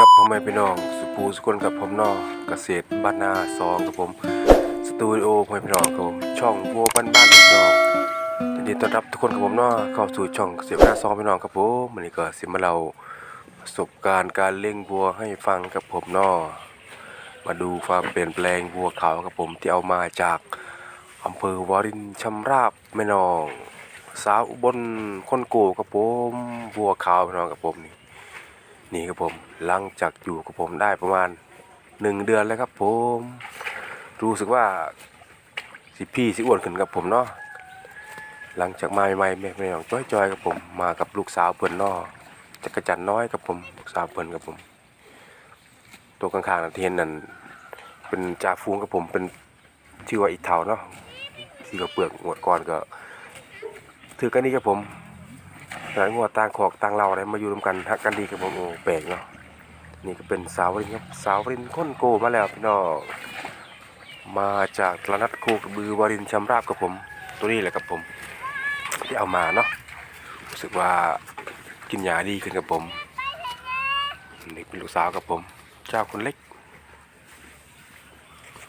แม่พี่น้องสุปูสุคนกับผมนอเกษตรบ้านนาสองกับผมสตูดิโอพ่อแม่พี่น้องครับผมช่องวัวบ้านบ้านพี่นองยินดีต้อนรับทุกคนกับผมนอเข้าสู่ช่องเกษตรบ้านนาสองพี่น้องครับผมวันนี้ก็สิมาเล่าประสบการณ์การเลี้ยงวัวให้ฟังกับผมนอมาดูความเปลี่ยนแปลงวัวขาวกับผมที่เอามาจากอำเภอวารินชำราบแม่นอง สาวอุบลคนโกกับผมวัวขาวพี่น้องกับผมนี่ นี่ครับผมหลังจากอยู่กับผมได้ประมาณหนึ่งเดือนแล้วครับผม รู้สึกว่าสิพี่สิอ้วนขึ้นกับผมเนาะหลังจากมาใหม่ๆแม่แม่ของจ้อยจอยๆกับผมมากับลูกสาวเพิ่นเนาะจักรจันทร์น้อยกับผมลูกสาวเพิ่นกับผม ตัวข้างๆนั่นที่เห็นนั่นเป็นจ่าฟูงกับผมเป็นชื่อว่าอีเทาเนาะที่เขาเปลือกหมวดก่อนก็ถือกันนี่กับผม ต่างงัวต่างขอกต่างเราอะไรมาอยู่รวมกันฮักกันดีกับผมโอ้แปลกเนาะนี่ก็เป็นสาวรินครับสาวรินค้นโกมาแล้วพี่น้องมาจากตลาดนัดโคกบือวารินชำราบกับผม ตัวนี้แหละกับผม ที่เอามาเนาะรู้สึกว่ากินยาดีขึ้นกับผมนี่เป็นลูกสาวกับผม เจ้าคนเล็ก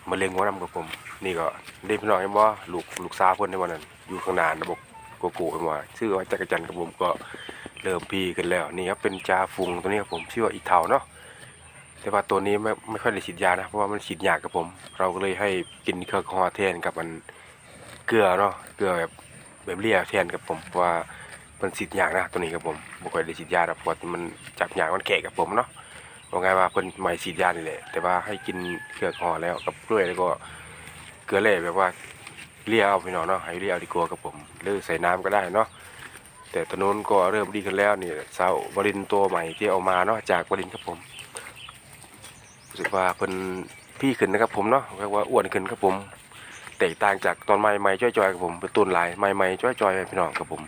มาเลี้ยงหัวนำกับผม นี่ก็ได้พี่น้องเห็นบ่ลูกลูกสาวคนในวันนั้นอยู่ข้างหน้าระบบ โกโก้มาชื่อว่าจักรจันทร์กับผมก็เริ่มพีกันแล้วนี่ครับเป็นจาฟุงตัวนี้ครับผมชื่อว่าอีเทาเนาะแต่ว่าตัวนี้ไม่ไม่ค่อยได้ฉีดยานะเพราะว่ามันฉีดยากกับผม เราก็เลยให้กินเครื่องคอแทนกับมันเกลือเนาะเกลือแบบแบบเลี่ยแทนกับผมเพราะว่ามันฉีดยากนะตัวนี้กับผมไม่ค่อยได้ฉีดยาหรอกเพราะมันจับยากมันแขกกับผมเนาะว่าไงว่าเพิ่นไม่ฉีดยานี่แหละแต่ว่าให้กินเครื่องคอแล้วกับกล้วยแล้วก็เกลือแร่แบบว่า เลี้ยเอาพี่น้องเนาะให้เลี้ยเอาดีกว่ากับผมหรือใส่น้ำก็ได้เนาะแต่ตอนนู้นก็เริ่มดีขึ้นแล้วนี่สาวบรินตัวใหม่ที่เอามาเนาะจากบรินครับผมรู้สึกว่าเพิ่นพี่ขึ้นนะครับผมเนาะเรียกว่าอ้วนขึ้นครับผมแตกต่างจากตอนใหม่ใหม่จ้อยๆกับผมเป็นต้นลายใหม่ใหม่จ้อยๆพี่น้องกับผม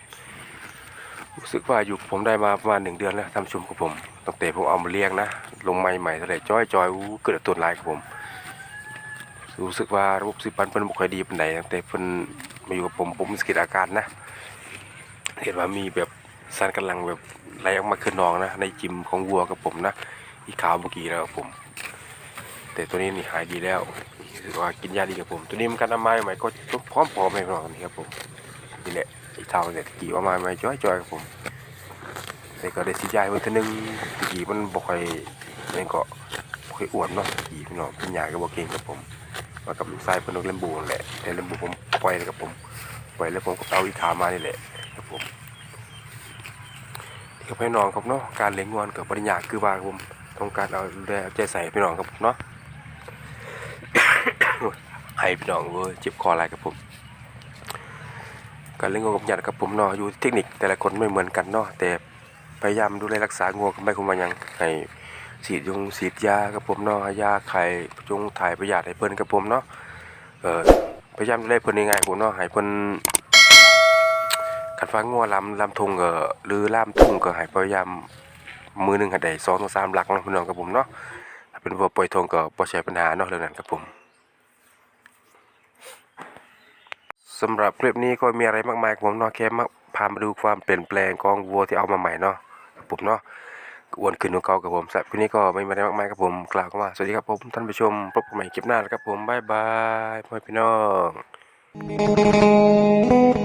รู้สึกว่าอยู่ผมได้มาประมาณหนึ่งเดือนแล้วทำชุมกับผมตั้งแต่ผมเอามาเลี้ยงนะลงใหม่ใหม่เท่าไหร่จ้อยๆอู้เกิดต้นลายกับผม รู้สึกว่าระบบสืบพันธุ์เพิ่นบ่ค่อยดีปานใดตั้งแต่เพิ่นมาอยู่กับผมผมสังเกตอาการนะเห็นว่ามีแบบสารกำลังแบบไหลออกมาขึ้นนองนะ ในจิมของวัวกับผมนะอีขาวเมื่อกี้แล้วครับผม แต่ตัวนี้นี่หายดีแล้วรู้ว่ากินยาดีกับผม ตัวนี้มันกันทำไม้ใหม่ก็พร้อมพร้อมให้น้องนี่ครับผมนี่แหละอีเท่าเนี่ยกี้เอามาใหม่จ้อยๆกับผมแต่ก็ได้สิยายมันทีนึงกี้มันบ่ค่อยนี่ก็ บ่ค่อยอ้วนเนาะผีพี่น้องกินยาก็บ่เก่งกับผมมากับลูกชายเพิ่นนกเลมบูนั่นแหละแต่เลมบูผมปล่อยเลยกับผมปล่อยแล้วผมก็เอาอีขามานี่แหละครับผมนี่ก็พี่น้องครับเนาะการเลี้ยงงวนกับปริญญาคือว่าผมต้องการเอาดูแลเอาใจใส่พี่น้องครับเนาะให้พี่น้องเว้ยเจ็บคออะไรกับผมการเลี้ยงงวกับหยัดกับผมเนาะอยู่เทคนิคแต่ละคนไม่เหมือนกันเนาะแต่พยายามดูแลรักษางวก็ไม่คุมมาหยังให้ ฉีดยงฉีดยากับผมเนาะยาไข่จงถ่ายประหยัดให้เพิ่นกับผมเนาะเออพยายามดูแลเพิ่นยังไงผมเนาะให้เพิ่นคันฟังงัวลำลำทุงก็หรือล่ามทุ่งก็ให้พยายามมือหนึ่งให้ได้2ถึง3หลักเนาะพี่น้องกับผมเนาะถ้าเป็นวัวปล่อยทงก็บ่ใช่ปัญหาเนาะเรื่องนั้นครับผมสำหรับคลิปนี้ก็มีอะไรมากมายครับผมเนาะแค่มาพามาดูความเปลี่ยนแปลงของวัวที่เอามาใหม่เนาะครับผมเนาะ อ้วนขึ้นของเกากับผมสำหรับคลิปนี้ก็ไม่มีอะไรมากมายครับผมกล่าวคำว่าสวัสดีครับผมท่านผู้ชมพบกันใหม่คลิปหน้าแล้วครับผมบ๊ายบายพ่อพี่น้อง